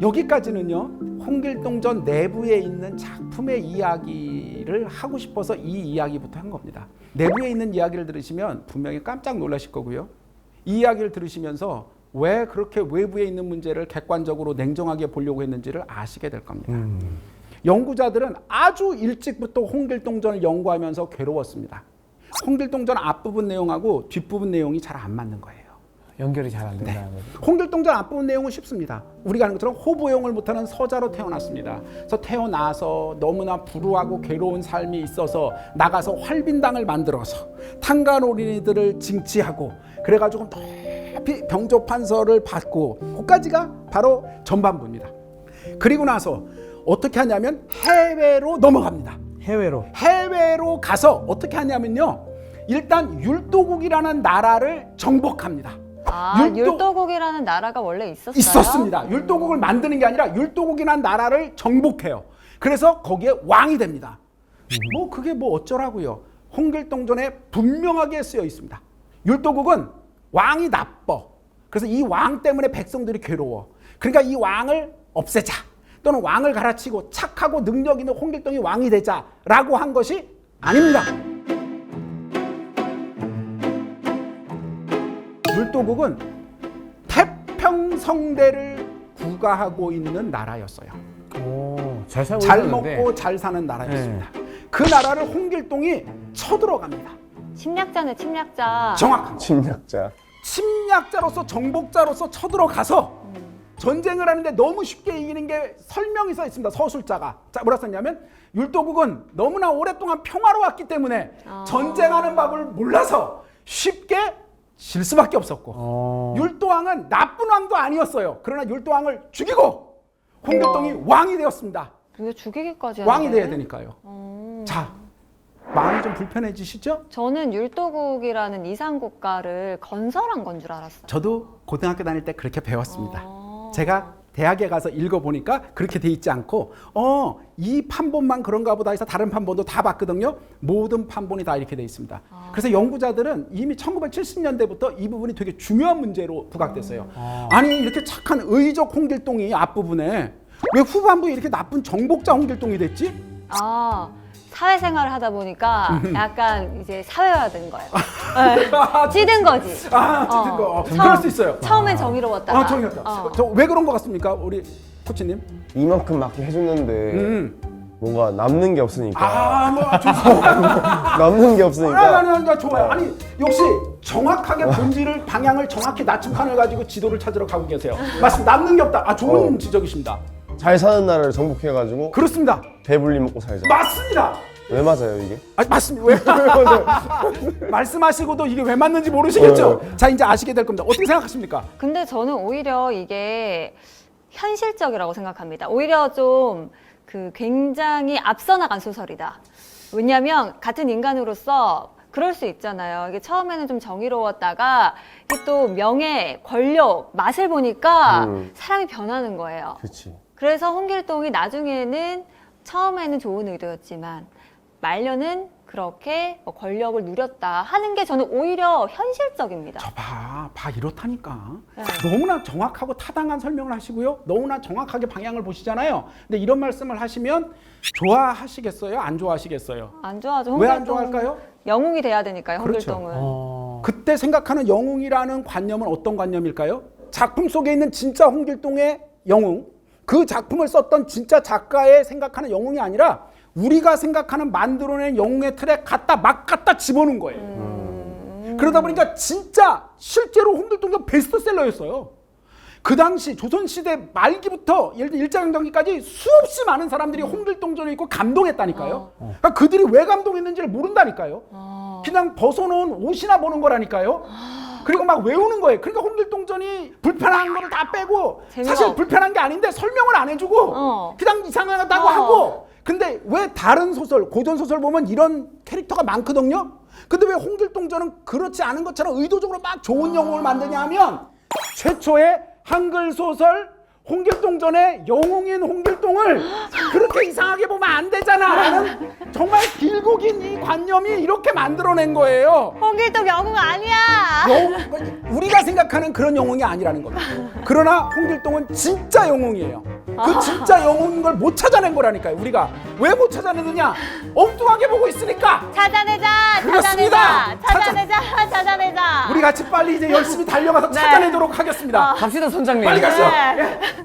여기까지는요 홍길동전 내부에 있는 작품의 이야기를 하고 싶어서 이 이야기부터 한 겁니다. 내부에 있는 이야기를 들으시면 분명히 깜짝 놀라실 거고요. 이 이야기를 들으시면서 왜 그렇게 외부에 있는 문제를 객관적으로 냉정하게 보려고 했는지를 아시게 될 겁니다. 연구자들은 아주 일찍부터 홍길동전을 연구하면서 괴로웠습니다. 홍길동전 앞부분 내용하고 뒷부분 내용이 잘 안 맞는 거예요. 연결이 잘 안 된다는 거죠. 홍길동전 앞부분 내용은 쉽습니다. 우리가 아는 것처럼 호부용을 못하는 서자로 태어났습니다. 그래서 태어나서 너무나 불우하고 괴로운 삶이 있어서 나가서 활빈당을 만들어서 탄간오린이들을 징치하고 그래가지고 높이 병조판서를 받고 그까지가 바로 전반부입니다. 그리고 나서 어떻게 하냐면 해외로 넘어갑니다. 해외로. 해외로 가서 어떻게 하냐면요. 일단 율도국이라는 나라를 정복합니다. 아, 율도- 율도국이라는 나라가 원래 있었어요? 있었습니다. 율도국을 만드는 게 아니라 율도국이라는 나라를 정복해요. 그래서 거기에 왕이 됩니다. 뭐 그게 뭐 어쩌라고요. 홍길동전에 분명하게 쓰여 있습니다. 율도국은 왕이 나빠. 그래서 이 왕 때문에 백성들이 괴로워. 그러니까 이 왕을 없애자. 또는 왕을 갈아치고 착하고 능력 있는 홍길동이 왕이 되자라고 한 것이 아닙니다. 율도국은 태평성대를 구가하고 있는 나라였어요. 오, 잘 살고 잘. 먹고 잘 사는 나라였습니다. 그 나라를 홍길동이 쳐들어갑니다. 침략자네, 침략자. 정확합니다. 침략자. 침략자로서 정복자로서 쳐들어가서 전쟁을 하는데 너무 쉽게 이기는 게 설명이 써 있습니다. 서술자가. 자, 뭐라 썼냐면 율도국은 너무나 오랫동안 평화로웠기 때문에 아. 전쟁하는 법을 몰라서 쉽게 질 수밖에 없었고 어. 율도왕은 나쁜 왕도 아니었어요. 그러나 율도왕을 죽이고 홍길동이 왕이 되었습니다. 왜 죽이기까지 왕이? 돼야 되니까요. 어. 자, 마음이 좀 불편해지시죠? 저는 율도국이라는 이상 국가를 건설한 건 줄 알았어요. 저도 고등학교 다닐 때 그렇게 배웠습니다. 어. 제가 대학에 가서 읽어보니까 그렇게 돼 있지 않고 어, 이 판본만 그런가 보다 해서 다른 판본도 다 봤거든요. 모든 판본이 다 이렇게 돼 있습니다. 그래서 연구자들은 이미 1970년대부터 이 부분이 되게 중요한 문제로 부각됐어요. 아니 이렇게 착한 의적 홍길동이 앞부분에 왜 후반부에 이렇게 나쁜 정복자 홍길동이 됐지? 아, 사회생활을 하다 보니까 약간 이제 사회화된 거예요. 네. 찌든 거지. 아, 어. 어, 거. 처음- 그럴 수 있어요. 처음엔 정의로웠다가. 아, 정이었다. 어. 저왜 그런 것 같습니까, 우리 코치님? 이만큼 맞게 해줬는데 음. 뭔가 남는 게 없으니까 아, 뭐 좋습니다. 남는 게 아니, 없으니까 아니, 아니, 좋아요. 아니, 역시 정확하게 본질을 방향을 정확히 나침판을 가지고 지도를 찾으러 가고 계세요. 맞습니다. 남는 게 없다. 아, 좋은 어. 지적이십니다. 잘 사는 나라를 정복해가지고 그렇습니다. 배불리 먹고 살자. 맞습니다. 왜 맞아요 이게? 아, 맞습니다. 왜? 말씀하시고도 이게 왜 맞는지 모르시겠죠? 자, 이제 아시게 될 겁니다. 어떻게 생각하십니까? 근데 저는 오히려 이게 현실적이라고 생각합니다. 오히려 좀 그 굉장히 앞서 나간 소설이다. 왜냐하면 같은 인간으로서 그럴 수 있잖아요. 이게 처음에는 좀 정의로웠다가 이게 또 명예, 권력, 맛을 보니까 음. 사람이 변하는 거예요. 그렇지. 그래서 홍길동이 나중에는 처음에는 좋은 의도였지만 말년은 그렇게 뭐 권력을 누렸다 하는 게 저는 오히려 현실적입니다. 저 봐, 봐 이렇다니까. 네. 너무나 정확하고 타당한 설명을 하시고요. 너무나 정확하게 방향을 보시잖아요. 근데 이런 말씀을 하시면 좋아하시겠어요? 안 좋아하시겠어요? 안 좋아하죠. 왜 안. 좋아할까요? 영웅이 돼야 되니까요. 그렇죠. 홍길동은. 어. 그때 생각하는 영웅이라는 관념은 어떤 관념일까요? 작품 속에 있는 진짜 홍길동의 영웅, 그 작품을 썼던 진짜 작가의 생각하는 영웅이 아니라 우리가 생각하는 만들어낸 영웅의 틀에 갖다 막 갖다 집어넣은 거예요. 음. 그러다 보니까 진짜 실제로 홍길동이 베스트셀러였어요. 그 당시 조선시대 말기부터 예를 들어 일제강점기까지 수없이 많은 사람들이 홍길동전을 읽고 감동했다니까요. 그러니까 그들이 왜 감동했는지를 모른다니까요. 어. 그냥 벗어놓은 옷이나 보는 거라니까요. 그리고 막 외우는 거예요. 그러니까 홍길동전이 불편한 거를 다 빼고 재미가 사실 없- 불편한 게 아닌데 설명을 안 해주고 어. 그냥 이상하다고 어. 하고 근데 왜 다른 소설 고전 소설 보면 이런 캐릭터가 많거든요. 근데 왜 홍길동전은 그렇지 않은 것처럼 의도적으로 막 좋은 영웅을 만드냐 하면 최초의 한글 소설 홍길동 전에 영웅인 홍길동을 그렇게 이상하게 보면 안 되잖아라는 정말 길고 긴 이 관념이 이렇게 만들어낸 거예요. 홍길동 영웅 아니야. 영웅, 우리가 생각하는 그런 영웅이 아니라는 겁니다. 그러나 홍길동은 진짜 영웅이에요. 그 진짜 영웅인 걸 못 찾아낸 거라니까요. 우리가 왜 못 찾아내느냐? 엉뚱하게 보고 있으니까. 찾아내자. 그렇습니다. 찾아내자. 찾아내자. 찾아내자. 우리 같이 빨리 이제 열심히 달려가서 찾아내도록 하겠습니다. 갑시다 선장님. 빨리 가시죠. 네.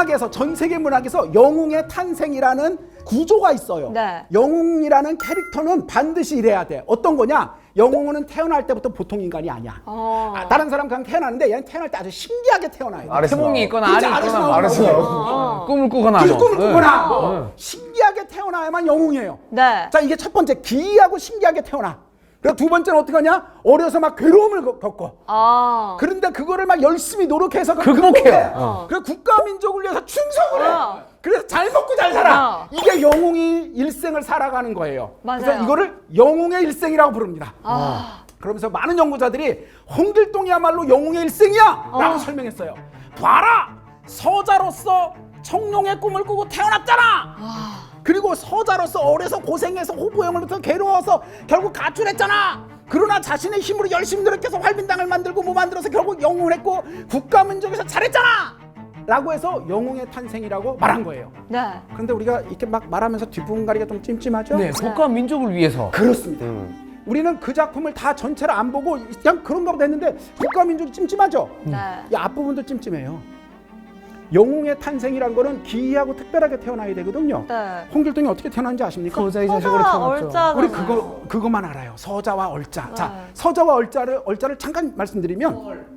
문학에서 전 세계 문학에서 영웅의 탄생이라는 구조가 있어요. 네. 영웅이라는 캐릭터는 반드시 이래야 돼. 어떤 거냐? 영웅은 태어날 때부터 보통 인간이 아니야. 어. 아, 다른 사람 그냥 태어나는데 얘는 태어날 때 아주 신기하게 태어나요. 아래서 태몽이. 있거나 알이 있거나. 아래서 나오고. 어. 꿈을 꾸거나 뭐. 꿈을 꾸거나 네. 뭐 네. 신기하게 태어나야만 영웅이에요. 네. 자 이게 첫 번째 기이하고 신기하게 태어나. 그리고 두 번째는 어떻게 하냐? 어려서 막 괴로움을 겪- 겪고. 아. 그런데 그거를 막 열심히 노력해서 그걸 극복해요. 극복해. 어. 그래서 국가 민족을 위해서 충성을 해. 어. 그래서 잘 먹고 잘 살아. 어. 이게 영웅이 일생을 살아가는 거예요. 그래서 맞아요. 이거를 영웅의 일생이라고 부릅니다. 아. 그러면서 많은 연구자들이 홍길동이야말로 영웅의 일생이야! 라고 어. 설명했어요. 봐라! 서자로서 청룡의 꿈을 꾸고 태어났잖아! 그리고 서자로서 어려서 고생해서 호부영으로부터 괴로워서 결국 가출했잖아! 그러나 자신의 힘으로 열심히 노력해서 활빈당을 만들고 뭐 만들어서 결국 영웅을 했고 국가 민족에서 잘했잖아! 라고 해서 영웅의 탄생이라고 말한 거예요. 네. 그런데 우리가 이렇게 막 말하면서 뒷부분가리가 좀 찜찜하죠? 네, 국가 민족을 위해서. 그렇습니다. 음. 우리는 그 작품을 다 전체를 안 보고 그냥 그런가 보다 했는데 국가 민족이 찜찜하죠? 네. 이 앞부분도 찜찜해요. 영웅의 탄생이란 거는 기이하고 특별하게 태어나야 되거든요. 네. 홍길동이 어떻게 태어났는지 아십니까? 서자의 자식으로 태어났죠. 얼짜. 우리 그거 그것만 알아요. 서자와 얼자. 자, 네. 서자와 얼자를 얼자를 잠깐 말씀드리면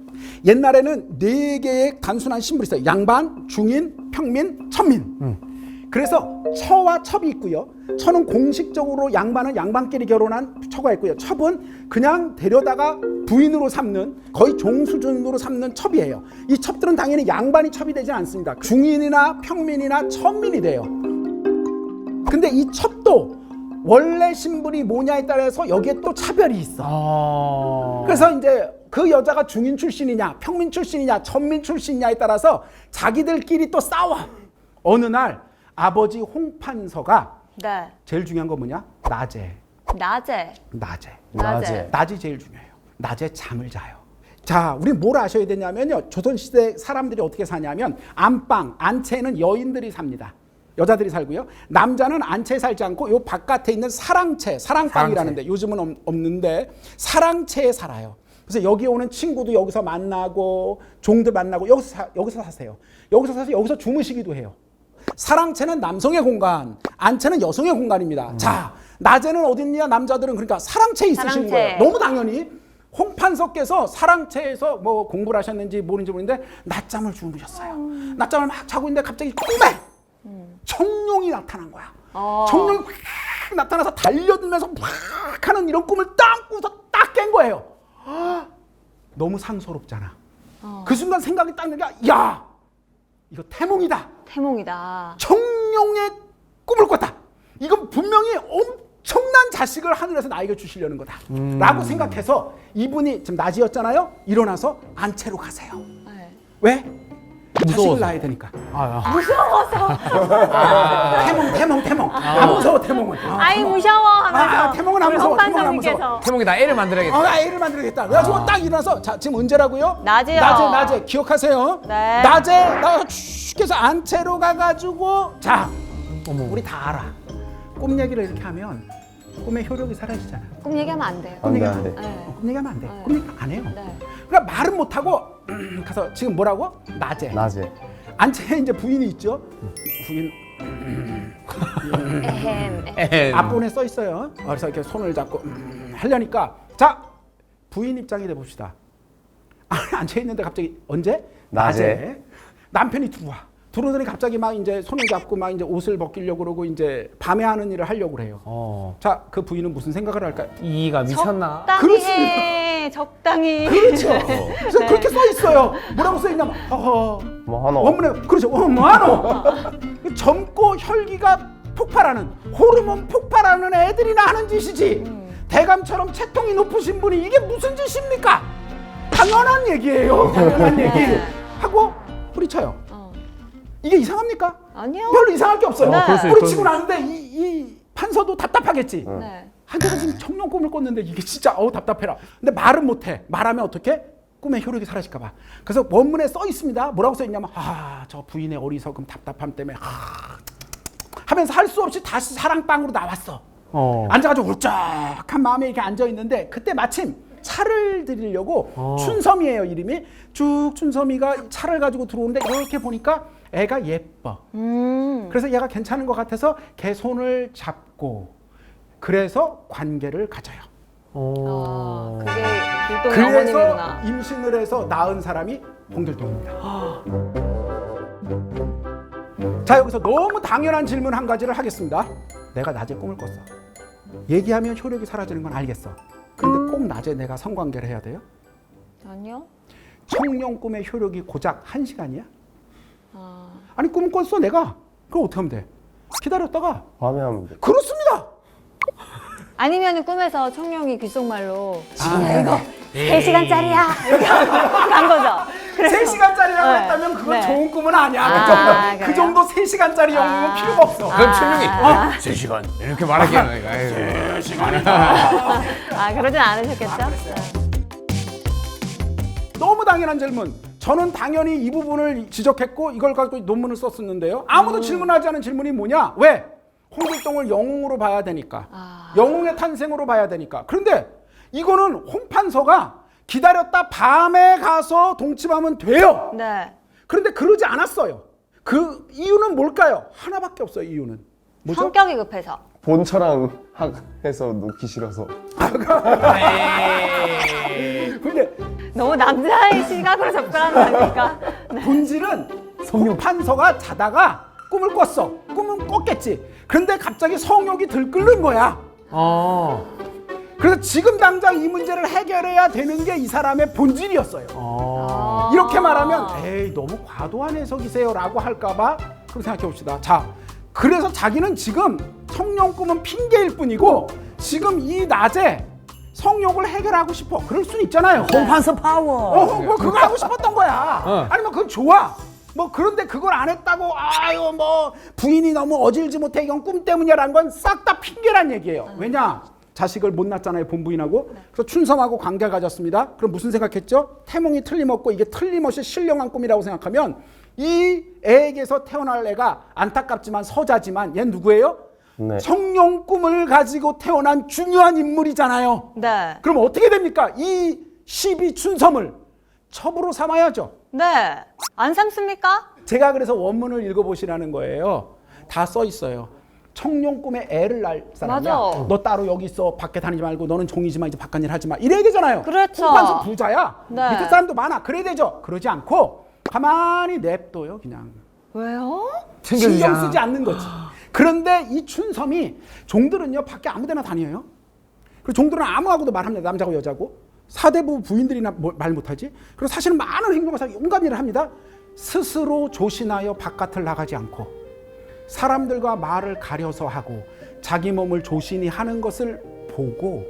옛날에는 네 개의 단순한 신분이 있어요. 양반, 중인, 평민, 천민. 그래서 처와 첩이 있고요. 처는 공식적으로 양반은 양반끼리 결혼한 처가 있고요. 첩은 그냥 데려다가 부인으로 삼는 거의 종 수준으로 삼는 첩이에요. 이 첩들은 당연히 양반이 첩이 되지 않습니다. 중인이나 평민이나 천민이 돼요. 근데 이 첩도 원래 신분이 뭐냐에 따라서 여기에 또 차별이 있어. 아. 그래서 이제 그 여자가 중인 출신이냐, 평민 출신이냐, 천민 출신이냐에 따라서 자기들끼리 또 싸워. 어느 날 아버지 홍판서가 네. 제일 중요한 건 뭐냐? 낮에. 낮에. 낮에. 낮에. 낮이 제일 중요해요. 낮에 잠을 자요. 자, 우리 뭘 아셔야 되냐면요. 조선시대 사람들이 어떻게 사냐면 안방, 안채는 여인들이 삽니다. 여자들이 살고요. 남자는 안채에 살지 않고 요 바깥에 있는 사랑채, 사랑방이라는데 요즘은 없- 없는데 사랑채에 살아요. 그래서 여기 오는 친구도 여기서 만나고 종들 만나고 여기서 사, 여기서 사세요. 여기서 사서 여기서 주무시기도 해요. 사랑채는 남성의 공간, 안채는 여성의 공간입니다. 자, 낮에는 어딨냐? 남자들은 그러니까 사랑채에 있으신 사랑채. 거예요. 너무 당연히 홍판석께서 사랑채에서 뭐 공부를 하셨는지 모르는지 모르는데 낮잠을 주무셨어요. 낮잠을 막 자고 있는데 갑자기 꿈에 청룡이 나타난 거야. 어. 청룡이 확 나타나서 달려들면서 팍 하는 이런 꿈을 딱 꾸서 딱 깬 거예요. 아, 너무 상스럽잖아. 어. 그 순간 생각이 딱 드는 게, 야, 이거 태몽이다. 태몽이다. 청룡의 꿈을 꿨다. 이건 분명히 엄청난 자식을 하늘에서 나에게 주시려는 거다. 라고 생각해서 이분이 지금 낮이었잖아요. 일어나서 안채로 가세요. 네. 왜? 자식을 무서워서. 낳아야 되니까. 아, 아. 태몽, 태몽, 태몽. 안 무서워, 태몽은. 아, 아이 무서워 하면서. 아, 태몽은 안 우리 무서워, 태몽은 안 홍판사님께서. 태몽이다 애를 만들어야겠다. 아, 애를 만들겠다. 그래가지고 딱 일어나서 자 지금 언제라고요? 낮이요. 낮에 낮에 기억하세요. 네. 낮에 나쭉 해서 안채로 가가지고 자 우리 다 알아. 꿈 얘기를 이렇게 하면 꿈의 효력이 사라지잖아. 꿈 얘기하면 안 돼요. 안 돼, 얘기하면 안 돼. 네. 어, 꿈 얘기하면 안 돼. 네. 꿈 얘기 안 해요. 네. 그러니까 말은 못 하고 가서 지금 뭐라고? 낮에. 낮에. 안채에 이제 부인이 있죠. 부인 에헴. 에헴. 앞부분에 써 있어요. 어, 그래서 이렇게 손을 잡고 음, 하려니까 자 부인 입장이 돼 봅시다. 앉아 있는데 갑자기 언제? 낮에. 남편이 들어와. 들어오더니 갑자기 막 이제 손을 잡고 막 이제 옷을 벗기려고 그러고 이제 밤에 하는 일을 하려고 그래요. 어. 자, 그 부인은 무슨 생각을 할까요? 이가 미쳤나? 적당히 그렇습니다. 해. 적당히. 그렇죠. 그래서 그렇게 써 있어요. 뭐라고 써 있냐면 허허. 뭐 하나 원문에 그렇죠. 어, 뭐하노? 젊고 혈기가 폭발하는 호르몬 폭발하는 애들이나 하는 짓이지. 대감처럼 채통이 높으신 분이 이게 무슨 짓입니까? 당연한 얘기예요. 당연한 얘기. 하고 뿌리쳐요. 어. 이게 이상합니까? 아니요. 별로 이상할 게 없어요. 네. 그럴 수 뿌리치고 있- 나는데 이, 이 판서도 답답하겠지. 네. 한때가 지금 청년 꿈을 꿨는데 이게 진짜 어우 답답해라. 근데 말은 못해. 말하면 어떻게? 꿈의 효력이 사라질까봐. 그래서 원문에 써 있습니다. 뭐라고 써 있냐면 아저 부인의 어리석음 답답함 때문에 하, 하면서 할 수 없이 다시 사랑방으로 나왔어. 어. 앉아가지고 울적한 마음에 이렇게 앉아 있는데 그때 마침 차를 드리려고 어. 춘섬이에요 이름이 쭉 춘섬이가 차를 가지고 들어오는데 이렇게 보니까 애가 예뻐. 음. 그래서 얘가 괜찮은 것 같아서 걔 손을 잡고 그래서 관계를 가져요. 어. 아, 그게 그래서 어머님이구나. 임신을 해서 낳은 사람이 홍길동입니다. 자 여기서 너무 당연한 질문 한 가지를 하겠습니다. 내가 낮에 꿈을 꿨어. 얘기하면 효력이 사라지는 건 알겠어. 근데 꼭 낮에 내가 성관계를 해야 돼요? 아니요. 청룡 꿈의 효력이 고작 한 시간이야? 아. 아니 꿈 꿨어 내가. 그럼 어떻게 하면 돼? 기다렸다가 밤에 하면 돼. 그렇습니다. 아니면 꿈에서 청룡이 귓속말로 아, 이거 3시간짜리야 이렇게 간 거죠. 그래서- 3시간짜리라고 네. 했다면 그건 네. 좋은 꿈은 아니야. 아, 그 정도, 그 그래요? 정도 3시간짜리 영웅은 아. 필요가 없어. 그럼 천룡이 아. 어? 3시간 이렇게 말하기에는 이거, 아이고. 아 그러진 않으셨겠죠? 네. 너무 당연한 질문. 저는 당연히 이 부분을 지적했고 이걸 가지고 논문을 썼었는데요. 아무도 질문하지 않은 질문이 뭐냐? 왜? 홍길동을 영웅으로 봐야 되니까. 아. 영웅의 탄생으로 봐야 되니까. 그런데 이거는 홍판서가 기다렸다 밤에 가서 동침하면 돼요. 네. 그런데 그러지 않았어요. 그 이유는 뭘까요? 하나밖에 없어요. 이유는 뭐죠? 성격이 급해서. 본처랑 학 해서 놓기 싫어서 근데 너무 남자의 시각으로 접근하는 거니까. 본질은 성판서가 자다가 꿈을 꿨어. 꿈은 꿨겠지. 그런데 갑자기 성욕이 들끓는 거야. 어. 그래서 지금 당장 이 문제를 해결해야 되는 게 이 사람의 본질이었어요. 어. 이렇게 말하면 에이 너무 과도한 해석이세요라고 할까봐 그럼 생각해 봅시다. 자, 그래서 자기는 지금 성령 꿈은 핑계일 뿐이고 지금 이 낮에 성욕을 해결하고 싶어. 그럴 수는 있잖아요. 홍판서 파워. 어, 뭐 그거 하고 싶었던 거야. 어. 아니면 그건 좋아. 뭐 그런데 그걸 안 했다고 아유 뭐 부인이 너무 어질지 못해 이건 꿈 때문이야라는 건 싹 다 핑계란 얘기예요. 왜냐? 자식을 못 낳잖아요 본부인하고 그래서 춘섬하고 관계를 가졌습니다. 그럼 무슨 생각했죠? 태몽이 틀림없고 이게 틀림없이 신령한 꿈이라고 생각하면 이 애에게서 태어날 애가 안타깝지만 서자지만 얘 누구예요? 네. 성령 꿈을 가지고 태어난 중요한 인물이잖아요. 네. 그럼 어떻게 됩니까? 이 시비 춘섬을 첩으로 삼아야죠. 네. 안 삼습니까? 제가 그래서 원문을 읽어보시라는 거예요. 다 써 있어요. 청룡 꿈에 애를 낳을 사람이야. 맞아. 너 따로 여기 있어. 밖에 다니지 말고 너는 종이지만 이제 바깥 일 하지 마. 이래야 되잖아요. 그렇죠. 홍판서 부자야. 네. 밑에 사람도 많아. 그래야 되죠. 그러지 않고 가만히 냅둬요. 그냥. 왜요? 신경. 쓰지 않는 거지. 그런데 이 춘섬이 종들은요 밖에 아무데나 다녀요. 그리고 종들은 아무하고도 말합니다. 남자고 여자고 사대부 부인들이나 뭐- 말 못하지. 그리고 사실은 많은 행동을 하고 온갖 일을 합니다. 스스로 조신하여 바깥을 나가지 않고 사람들과 말을 가려서 하고 자기 몸을 조신히 하는 것을 보고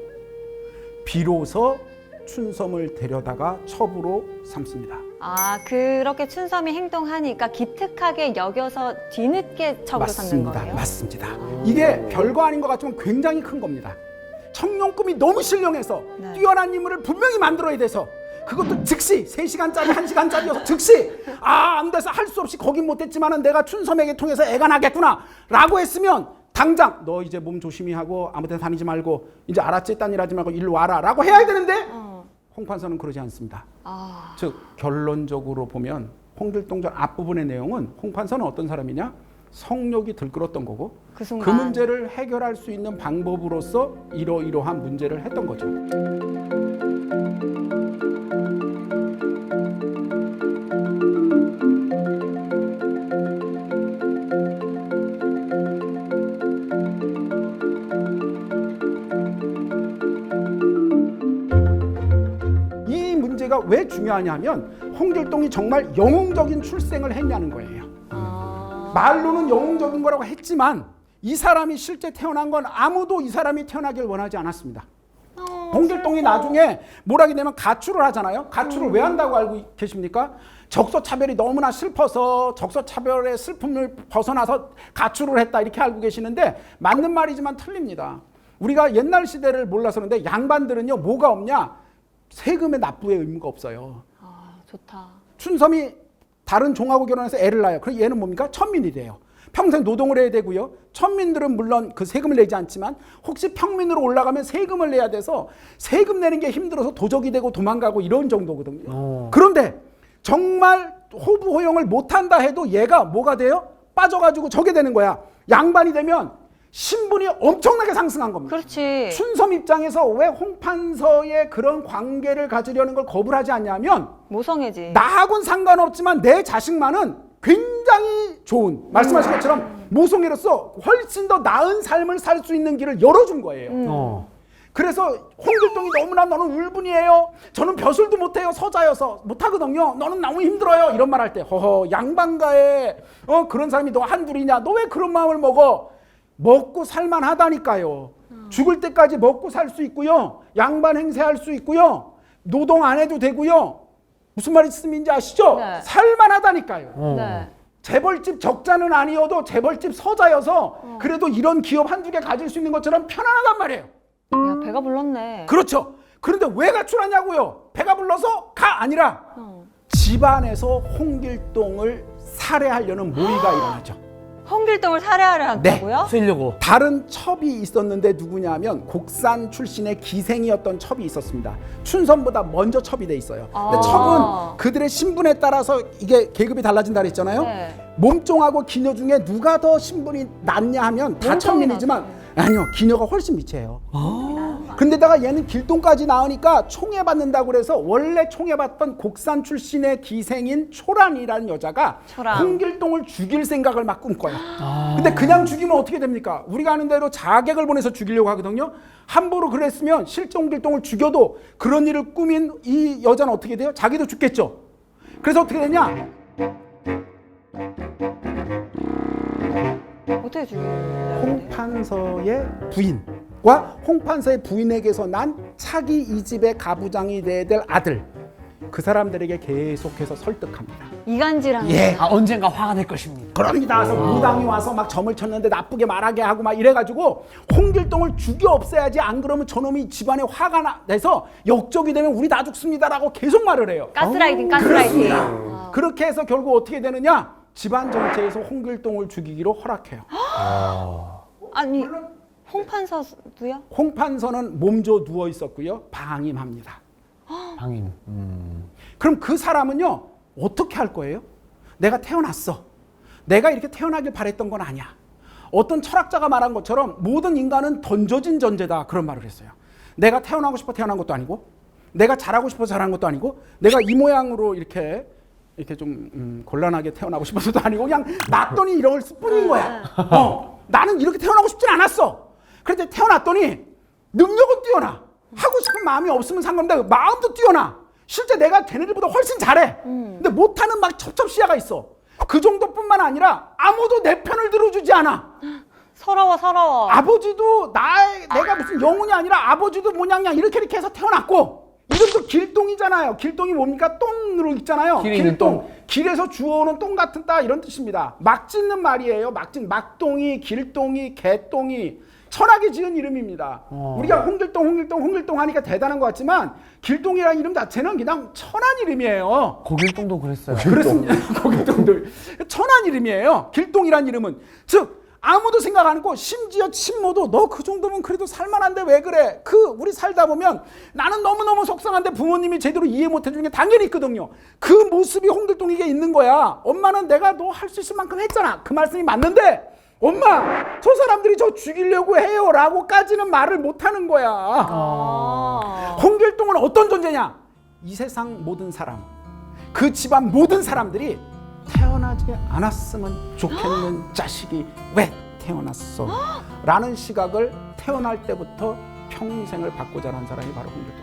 비로소 춘섬을 데려다가 첩으로 삼습니다. 아 그렇게 춘섬이 행동하니까 기특하게 여겨서 뒤늦게 척으로 삼는 맞습니다. 거예요. 맞습니다. 이게 별거 아닌 것 같지만 굉장히 큰 겁니다. 청룡 꿈이 너무 신령해서 네. 뛰어난 인물을 분명히 만들어야 돼서 그것도 즉시 3시간짜리 1시간짜리여서 즉시 아 안 돼서 할 수 없이 거긴 못했지만은 내가 춘섬에게 통해서 애가 나겠구나 라고 했으면 당장 너 이제 몸 조심히 하고 아무 데나 다니지 말고 이제 알았지 딴 일 하지 말고 일로 와라 라고 해야 되는데 어. 홍판서는 그러지 않습니다. 아 즉 결론적으로 보면 홍길동전 앞부분의 내용은 홍판서는 어떤 사람이냐 성욕이 들끓었던 거고 그, 그 문제를 해결할 수 있는 방법으로서 이러이러한 문제를 했던 거죠. 왜 중요하냐면 홍길동이 정말 영웅적인 출생을 했냐는 거예요. 아. 말로는 영웅적인 거라고 했지만 이 사람이 실제 태어난 건 아무도 이 사람이 태어나길 원하지 않았습니다. 어, 홍길동이 나중에 뭘 하게 되면 가출을 하잖아요. 가출을 왜 한다고 알고 계십니까? 적소차별이 너무나 슬퍼서 적소차별의 슬픔을 벗어나서 가출을 했다 이렇게 알고 계시는데 맞는 말이지만 틀립니다. 우리가 옛날 시대를 몰라서 그런데 양반들은요 뭐가 없냐? 세금의 납부의 의무가 없어요. 아, 좋다. 춘섬이 다른 종하고 결혼해서 애를 낳아요. 그럼 얘는 뭡니까? 천민이 돼요. 평생 노동을 해야 되고요. 천민들은 물론 그 세금을 내지 않지만 혹시 평민으로 올라가면 세금을 내야 돼서 세금 내는 게 힘들어서 도적이 되고 도망가고 이런 정도거든요. 그런데 정말 호부 호영을 못한다 해도 얘가 뭐가 돼요? 빠져가지고 저게 되는 거야. 양반이 되면 신분이 엄청나게 상승한 겁니다. 그렇지. 춘섬 입장에서 왜 홍판서의 그런 관계를 가지려는 걸 거부를 하지 않냐면 모성애지. 나하고는 상관없지만 내 자식만은 굉장히 좋은 말씀하신 것처럼 모성애로서 훨씬 더 나은 삶을 살 수 있는 길을 열어준 거예요. 어. 그래서 홍길동이 너무나 너는 울분이에요. 저는 벼슬도 못해요. 서자여서 못하거든요. 너는 너무 힘들어요. 이런 말 할 때 허허 양반가에 어 그런 사람이 너 한둘이냐. 너 왜 그런 마음을 먹어? 먹고 살만하다니까요. 죽을 때까지 먹고 살 수 있고요. 양반 행세할 수 있고요. 노동 안 해도 되고요. 무슨 말씀인지 아시죠? 네. 살만하다니까요. 어. 네. 재벌집 적자는 아니어도 재벌집 서자여서 그래도 이런 기업 한두 개 가질 수 있는 것처럼 편안하단 말이에요. 야, 배가 불렀네. 그렇죠. 그런데 왜 가출하냐고요? 배가 불러서 가 아니라 어. 집안에서 홍길동을 살해하려는 모의가 일어나죠. 홍길동을 살해하려 네. 한다고요? 쓰려고. 다른 첩이 있었는데 누구냐면 곡산 출신의 기생이었던 첩이 있었습니다. 춘선보다 먼저 첩이 돼 있어요. 근데 아. 첩은 그들의 신분에 따라서 이게 계급이 달라진다 그랬잖아요. 네. 몸종하고 기녀 중에 누가 더 신분이 낮냐 하면 다 몸종이 천민이지만 아니요 기녀가 훨씬 미체해요. 근데다가 얘는 길동까지 나으니까 총애 받는다고 그래서 원래 총애 받던 곡산 출신의 기생인 초란이라는 여자가 초란. 홍길동을 죽일 생각을 막 꿈꿔요. 근데 그냥 죽이면 어떻게 됩니까? 우리가 아는 대로 자객을 보내서 죽이려고 하거든요. 함부로 그랬으면 실제 홍길동을 죽여도 그런 일을 꾸민 이 여자는 어떻게 돼요? 자기도 죽겠죠. 그래서 어떻게 되냐? 어떻게 죽이려고 홍판서의 부인과 홍판서의 부인에게서 난 차기 이 집의 가부장이 돼야 될 아들 그 사람들에게 계속해서 설득합니다. 이간질하는 예. 아 언젠가 화가 될 것입니다. 그럽니다. 그래서 무당이 와서 막 점을 쳤는데 나쁘게 말하게 하고 막 이래가지고 홍길동을 죽여 없애야지 안 그러면 저놈이 집안에 화가 나, 내서 역적이 되면 우리 다 죽습니다라고 계속 말을 해요. 가스라이팅, 가스라이팅. 그렇습니다. 아. 그렇게 해서 결국 어떻게 되느냐? 집안 전체에서 홍길동을 죽이기로 허락해요. 아니 홍판서도요? 홍판서는 몸져 누워 있었고요. 방임합니다. 방임. 그럼 그 사람은요 어떻게 할 거예요? 내가 태어났어. 내가 이렇게 태어나길 바랬던 건 아니야. 어떤 철학자가 말한 것처럼 모든 인간은 던져진 존재다 그런 말을 했어요. 내가 태어나고 싶어 태어난 것도 아니고, 내가 잘하고 싶어 잘한 것도 아니고, 내가 이 모양으로 이렇게 이렇게 좀 음, 곤란하게 태어나고 싶어서도 아니고 그냥 났더니 이럴 뿐인 거야. 어, 나는 이렇게 태어나고 싶진 않았어. 그런데 태어났더니 능력은 뛰어나. 하고 싶은 마음이 없으면 상관없는데 마음도 뛰어나. 실제 내가 걔네들보다 훨씬 잘해. 근데 못하는 막 첩첩시야가 있어. 그 정도뿐만 아니라 아무도 내 편을 들어주지 않아. 서러워 서러워. 아버지도 나의 내가 무슨 영혼이 아니라 아버지도 뭐냐냐 이렇게 이렇게 해서 태어났고 이름도 길동이잖아요. 길동이 뭡니까? 똥으로 있잖아요. 길에 있는 길동. 길에서 주워오는 똥 같은 따 이런 뜻입니다. 막 짓는 말이에요. 막짓 막동이, 길동이, 개똥이 천하게 지은 이름입니다. 어. 우리가 홍길동, 홍길동, 홍길동 하니까 대단한 것 같지만 길동이라는 이름 자체는 그냥 천한 이름이에요. 고길동도 그랬어요. 그렇습니다. 고길동들 천한 이름이에요. 길동이란 이름은 즉 아무도 생각 안 하고 심지어 친모도 너 그 정도면 그래도 살만한데 왜 그래? 그 우리 살다 보면 나는 너무 너무 속상한데 부모님이 제대로 이해 못 해주는 게 당연히 있거든요. 그 모습이 홍길동에게 있는 거야. 엄마는 내가 너 할 수 있을 만큼 했잖아. 그 말씀이 맞는데. 엄마, 저 사람들이 저 죽이려고 해요. 라고까지는 말을 못 하는 거야. 아. 홍길동은 어떤 존재냐? 이 세상 모든 사람, 그 집안 모든 사람들이 태어 나지 않았으면 좋겠는 자식이 왜 태어났어? 라는 시각을 태어날 때부터 평생을 받고 자란 사람이 바로 홍길동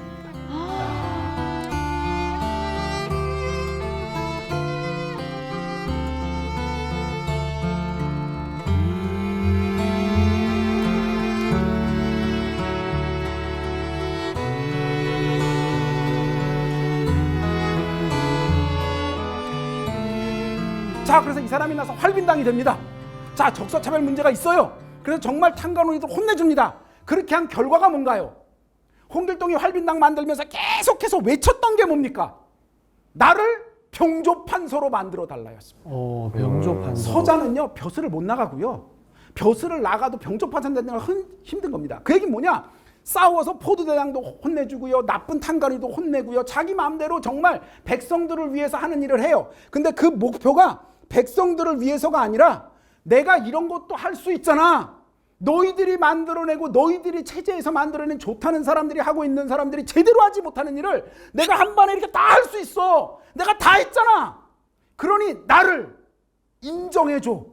자, 그래서 이 사람이 나서 활빈당이 됩니다. 자, 적서차별 문제가 있어요. 그래서 정말 탄간호이도 혼내줍니다. 그렇게 한 결과가 뭔가요? 홍길동이 활빈당 만들면서 계속해서 외쳤던 게 뭡니까? 나를 병조판서로 만들어 달라였습니다. 어, 병조판. 서자는요 벼슬을 못 나가고요. 벼슬을 나가도 병조파산 되는 건 힘든 겁니다. 그 얘기는 뭐냐? 싸워서 포도대장도 혼내주고요. 나쁜 탄가리도 혼내고요. 자기 마음대로 정말 백성들을 위해서 하는 일을 해요. 근데 그 목표가 백성들을 위해서가 아니라 내가 이런 것도 할 수 있잖아. 너희들이 만들어내고 너희들이 체제에서 만들어낸 좋다는 사람들이 하고 있는 사람들이 제대로 하지 못하는 일을 내가 한 번에 이렇게 다 할 수 있어. 내가 다 했잖아. 그러니 나를 인정해줘.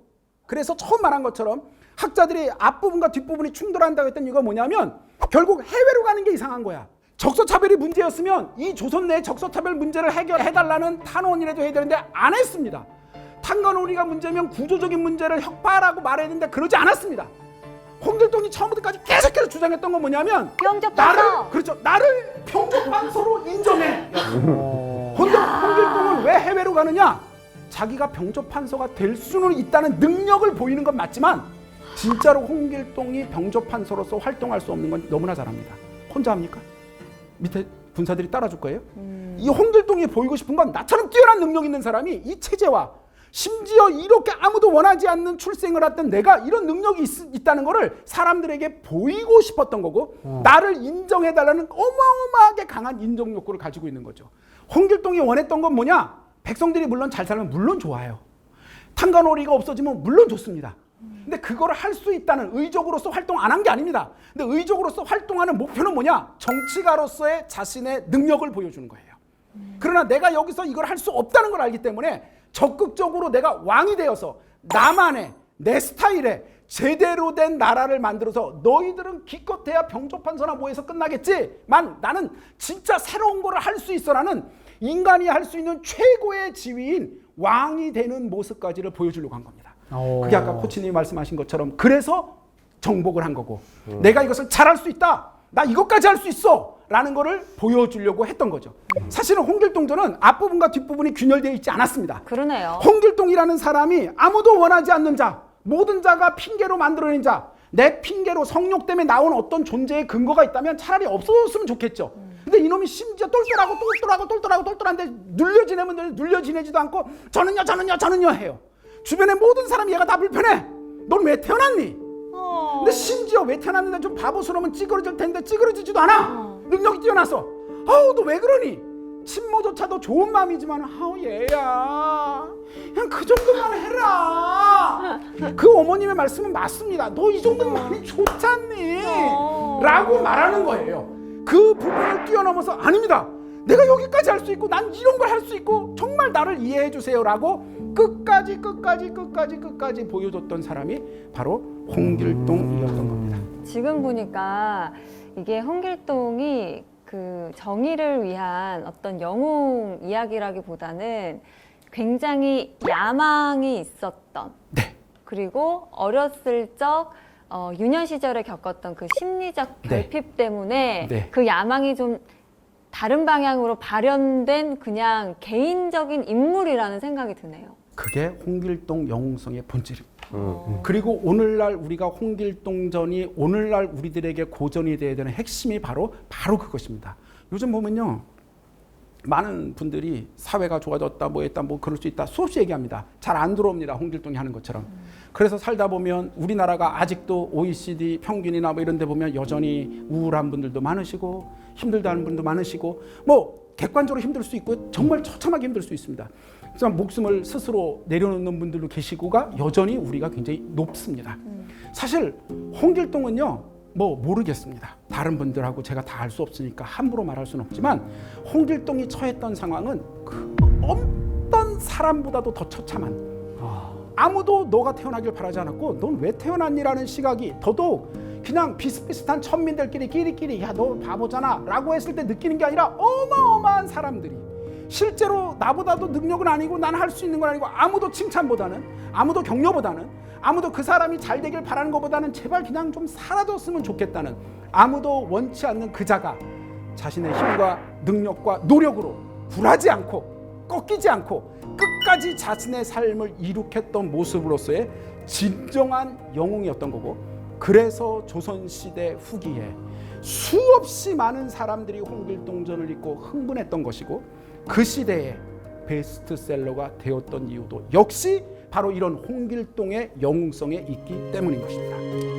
그래서 처음 말한 것처럼 학자들이 앞부분과 뒷부분이 충돌한다고 했던 이유가 뭐냐면 결국 해외로 가는 게 이상한 거야. 적서차별이 문제였으면 이 조선 내 적서차별 문제를 해결해달라는 탄원이라도 해야 되는데 안 했습니다. 탄간오리가 문제면 구조적인 문제를 혁파라고 말해야 되는데 그러지 않았습니다. 홍길동이 처음부터까지 계속해서 주장했던 건 뭐냐면. 나를 그렇죠 나를 병조판서로 인정해. 홍길, 홍길동은 왜 해외로 가느냐? 자기가 병조판서가 될 수는 있다는 능력을 보이는 건 맞지만 진짜로 홍길동이 병조판서로서 활동할 수 없는 건 너무나 잘 압니다. 혼자 합니까? 밑에 군사들이 따라줄 거예요? 이 홍길동이 보이고 싶은 건 나처럼 뛰어난 능력 있는 사람이 이 체제와 심지어 이렇게 아무도 원하지 않는 출생을 했던 내가 이런 능력이 있, 다는 것을 사람들에게 보이고 싶었던 거고 나를 인정해달라는 어마어마하게 강한 인정 욕구를 가지고 있는 거죠. 홍길동이 원했던 건 뭐냐? 백성들이 물론 잘 살면 물론 좋아요. 탄간오리가 없어지면 물론 좋습니다. 근데 그거를 할수 있다는 의적으로서 활동 안 한 게 아닙니다. 근데 의적으로서 활동하는 목표는 뭐냐? 정치가로서의 자신의 능력을 보여주는 거예요. 그러나 내가 여기서 이걸 할 수 없다는 걸 알기 때문에 적극적으로 내가 왕이 되어서 나만의 내 스타일의 제대로 된 나라를 만들어서 너희들은 기껏해야 병조판서나 뭐해서 끝나겠지만 나는 진짜 새로운 거를 할 수 있어라는 인간이 할 수 있는 최고의 지위인 왕이 되는 모습까지를 보여주려고 한 겁니다. 오. 그게 아까 코치님이 말씀하신 것처럼 그래서 정복을 한 거고 내가 이것을 잘할 수 있다. 나 이것까지 할 수 있어. 라는 거를 보여주려고 했던 거죠. 사실은 홍길동전은 앞부분과 뒷부분이 균열되어 있지 않았습니다. 그러네요. 홍길동이라는 사람이 아무도 원하지 않는 자, 모든 자가 핑계로 만들어낸 자, 내 핑계로 성욕 때문에 나온 어떤 존재의 근거가 있다면 차라리 없어졌으면 좋겠죠. 근데 이놈이 심지어 똘똘하고 똘똘하고 똘똘하고 똘똘한데 눌려 지내면 눌려 지내지도 않고 저는요 저는요 저는요 해요. 주변의 모든 사람이 얘가 다 불편해. 넌 왜 태어났니? 어. 근데 심지어 왜 태어났는데 좀 바보스러우면 찌그러질 텐데 찌그러지지도 않아. 능력이 뛰어나서. 아우 너 왜 그러니? 친모조차도 좋은 마음이지만 아우 얘야 그냥 그 정도만 해라. 그 어머님의 말씀은 맞습니다. 너 이 정도면 많이 좋잖니. 어. 라고 말하는 거예요. 그 부분을 뛰어넘어서 아닙니다. 내가 여기까지 할 수 있고 난 이런 걸 할 수 있고 정말 나를 이해해 주세요라고 끝까지 끝까지 끝까지 끝까지 보여줬던 사람이 바로 홍길동 이었던 겁니다. 지금 보니까 이게 홍길동이 그 정의를 위한 어떤 영웅 이야기라기보다는 굉장히 야망이 있었던 네. 그리고 어렸을 적 어, 유년 시절에 겪었던 그 심리적 네. 결핍 때문에 네. 그 야망이 좀 다른 방향으로 발현된 그냥 개인적인 인물이라는 생각이 드네요. 그게 홍길동 영웅성의 본질입니다. 음. 그리고 오늘날 우리가 홍길동전이 오늘날 우리들에게 고전이 되어야 되는 핵심이 바로 바로 그것입니다. 요즘 보면요. 많은 분들이 사회가 좋아졌다 뭐 했다 뭐 그럴 수 있다 수없이 얘기합니다. 잘 안 들어옵니다. 홍길동이 하는 것처럼. 그래서 살다 보면 우리나라가 아직도 OECD 평균이나 뭐 이런 데 보면 여전히 우울한 분들도 많으시고 힘들다는 분도 많으시고 뭐 객관적으로 힘들 수 있고 정말 처참하게 힘들 수 있습니다. 그래서 목숨을 스스로 내려놓는 분들도 계시고가 여전히 우리가 굉장히 높습니다. 사실 홍길동은요. 뭐 모르겠습니다. 다른 분들하고 제가 다 알 수 없으니까 함부로 말할 수는 없지만 홍길동이 처했던 상황은 그 어떤 사람보다도 더 처참한 아무도 너가 태어나길 바라지 않았고 넌 왜 태어났니라는 시각이 더더욱 그냥 비슷비슷한 천민들끼리 끼리끼리 야 너 바보잖아 라고 했을 때 느끼는 게 아니라 어마어마한 사람들이 실제로 나보다도 능력은 아니고 난 할 수 있는 건 아니고 아무도 칭찬보다는 아무도 격려보다는 아무도 그 사람이 잘 되길 바라는 것보다는 제발 그냥 좀 사라졌으면 좋겠다는 아무도 원치 않는 그 자가 자신의 힘과 능력과 노력으로 굴하지 않고 꺾이지 않고 끝까지 자신의 삶을 이룩했던 모습으로서의 진정한 영웅이었던 거고 그래서 조선시대 후기에 수없이 많은 사람들이 홍길동전을 읽고 흥분했던 것이고 그 시대에 베스트셀러가 되었던 이유도 역시 바로 이런 홍길동의 영웅성에 있기 때문인 것입니다.